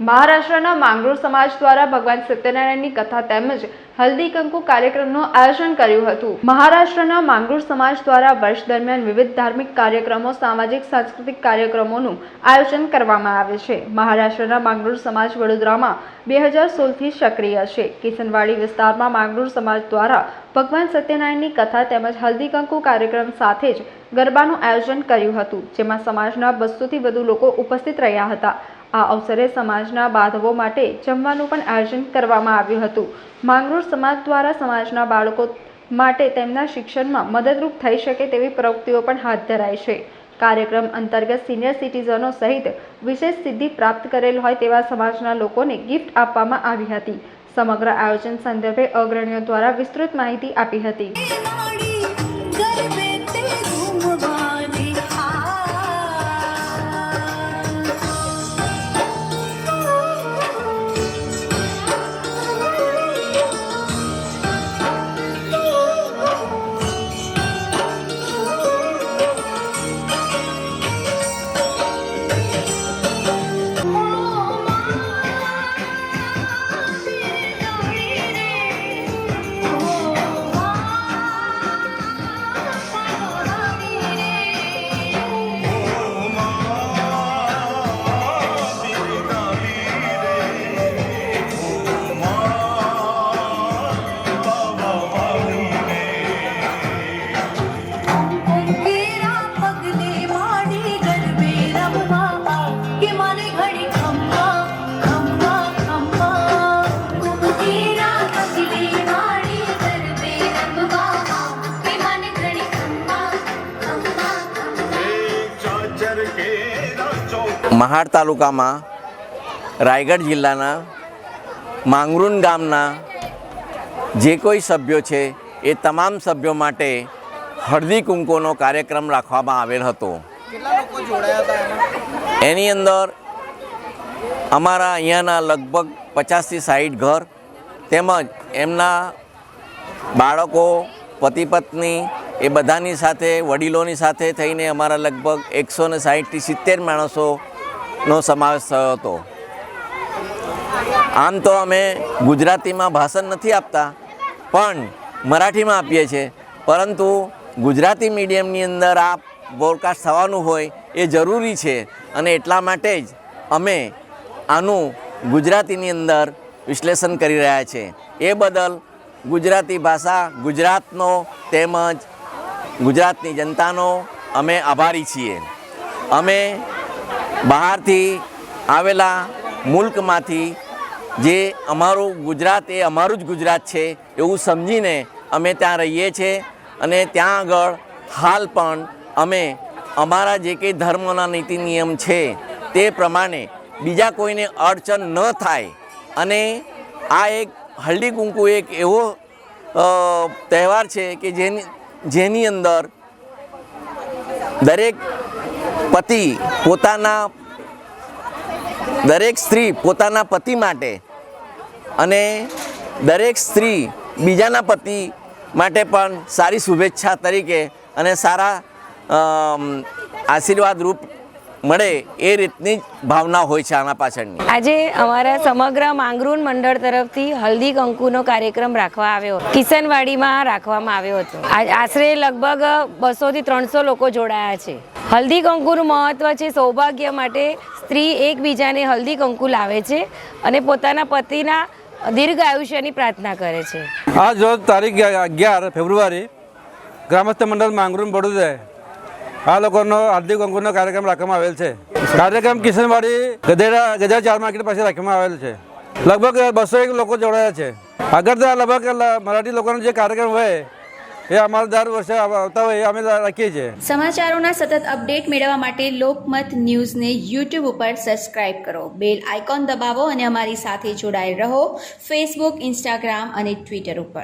મહારાષ્ટ્રના માંગરોળ સમાજ દ્વારા ભગવાન સત્યનારાયણની કથા તેમજ હલ્દી કંકુ કાર્યક્રમનું આયોજન કર્યું હતું. મહારાષ્ટ્રના માંગરોળ સમાજ દ્વારા વર્ષ દરમિયાન વિવિધ ધાર્મિક કાર્યક્રમો, સામાજિક, સાંસ્કૃતિક કાર્યક્રમોનું આયોજન કરવામાં આવે છે. મહારાષ્ટ્રના માંગરોળ સમાજ વડોદરામાં બે હજાર સોળથી સક્રિય છે. કિશનવાડી વિસ્તારમાં માંગરોળ સમાજ દ્વારા ભગવાન સત્યનારાયણની કથા તેમજ હલ્દી કંકુ કાર્યક્રમ સાથે જ ગરબાનું આયોજન કર્યું હતું, જેમાં સમાજના બસોથી વધુ લોકો ઉપસ્થિત રહ્યા હતા. આ અવસરે સમાજના બાંધવો માટે જમવાનું પણ આયોજન કરવામાં આવ્યું હતું. માંગરોળ સમાજ દ્વારા સમાજના બાળકો માટે તેમના શિક્ષણમાં મદદરૂપ થઈ શકે તેવી પ્રવૃત્તિઓ પણ હાથ ધરાય છે. કાર્યક્રમ અંતર્ગત સિનિયર સિટીઝનો સહિત વિશેષ સિદ્ધિ પ્રાપ્ત કરેલ હોય તેવા સમાજના લોકોને ગિફ્ટ આપવામાં આવી હતી. સમગ્ર આયોજન સંદર્ભે અગ્રણીઓ દ્વારા વિસ્તૃત માહિતી આપી હતી. મહાડ તાલુકામાં રાયગઢ જિલ્લાના માંગરૂન ગામના જે કોઈ સભ્યો છે, એ તમામ સભ્યો માટે હળદી કુંકુનો કાર્યક્રમ રાખવામાં આવેલ હતો. એની અંદર અમારા અહીંયાના લગભગ પચાસથી સાઠ ઘર તેમજ એમના બાળકો, પતિ પત્ની એ બધાની સાથે, વડીલોની સાથે થઈને અમારા લગભગ એકસો ને સાહીઠથી સિત્તેર માણસોનો સમાવેશ થયો હતો. આમ તો અમે ગુજરાતીમાં ભાષણ નથી આપતા, પણ મરાઠીમાં આપીએ છીએ. પરંતુ ગુજરાતી મીડિયમની અંદર આ broadcast થવાનું હોય એ જરૂરી છે અને એટલા માટે જ અમે આનું ગુજરાતીની અંદર વિશ્લેષણ કરી રહ્યા છે. એ બદલ ગુજરાતી ભાષા ગુજરાતનો તેમજ ગુજરાતની જનતાનો અમે આભારી છીએ. અમે બહારથી આવેલા મુલ્કમાંથી જે અમારું ગુજરાત એ અમારું જ ગુજરાત છે એવું સમજીને અમે ત્યાં રહીએ છીએ અને ત્યાં આગળ હાલ પણ અમે અમારા જે કંઈ ધર્મના નીતિ નિયમ છે તે પ્રમાણે બીજા કોઈને અડચણ ન થાય અને આ એક હલ્દી કુંકુ એક એવો તહેવાર છે કે જેની જેની અંદર દરેક પતિ પોતાના દરેક સ્ત્રી પોતાના પતિ માટે અને દરેક સ્ત્રી બીજાના પતિ માટે પણ સારી શુભેચ્છા તરીકે અને સારા આશીર્વાદ રૂપ મળે એ રીતની જ ભાવના હોય છે આના પાછળની. આજે અમારા સમગ્ર માંગરૂન મંડળ તરફથી હલ્દી કંકુનો કાર્યક્રમ રાખવા આવ્યો કિશનવાડીમાં રાખવામાં આવ્યો હતો. આશરે લગભગ બસોથી ત્રણસો લોકો જોડાયા છે. હલ્દી કંકુનું મહત્વ છે સૌભાગ્ય માટે સ્ત્રી એકબીજાને હલ્દી કંકુ લાવે છે અને પોતાના પતિના દીર્ઘ આયુષ્યની પ્રાર્થના કરે છે. આજ રોજ તારીખ અગિયાર ફેબ્રુઆરી ગ્રામસ્થ મંડળ માંગરૂન બડોદરા આ લોકોનો હાર્દિક અંકુરનો કાર્યક્રમ રાખવામાં આવેલ છે. કાર્યક્રમ કિશનવાડી ગધેડા ગધેડા ચાર માર્કેટ પાસે રાખવામાં આવેલ છે. લગભગ બસો એક લોકો જોડાયા છે. આગળ તો લગભગ મરાઠી લોકોનો જે કાર્યક્રમ હોય, એ અમારા દર વર્ષે આવતા હોય અમે રાખીએ છીએ. સમાચારોના સતત અપડેટ મેળવવા માટે લોકમત ન્યૂઝને યુટ્યુબ ઉપર સબસ્ક્રાઇબ કરો. બેલ આઇકોન દબાવો અને અમારી સાથે જોડાયેલ રહો. ફેસબુક ઇન્સ્ટાગ્રામ અને ટ્વિટર ઉપર.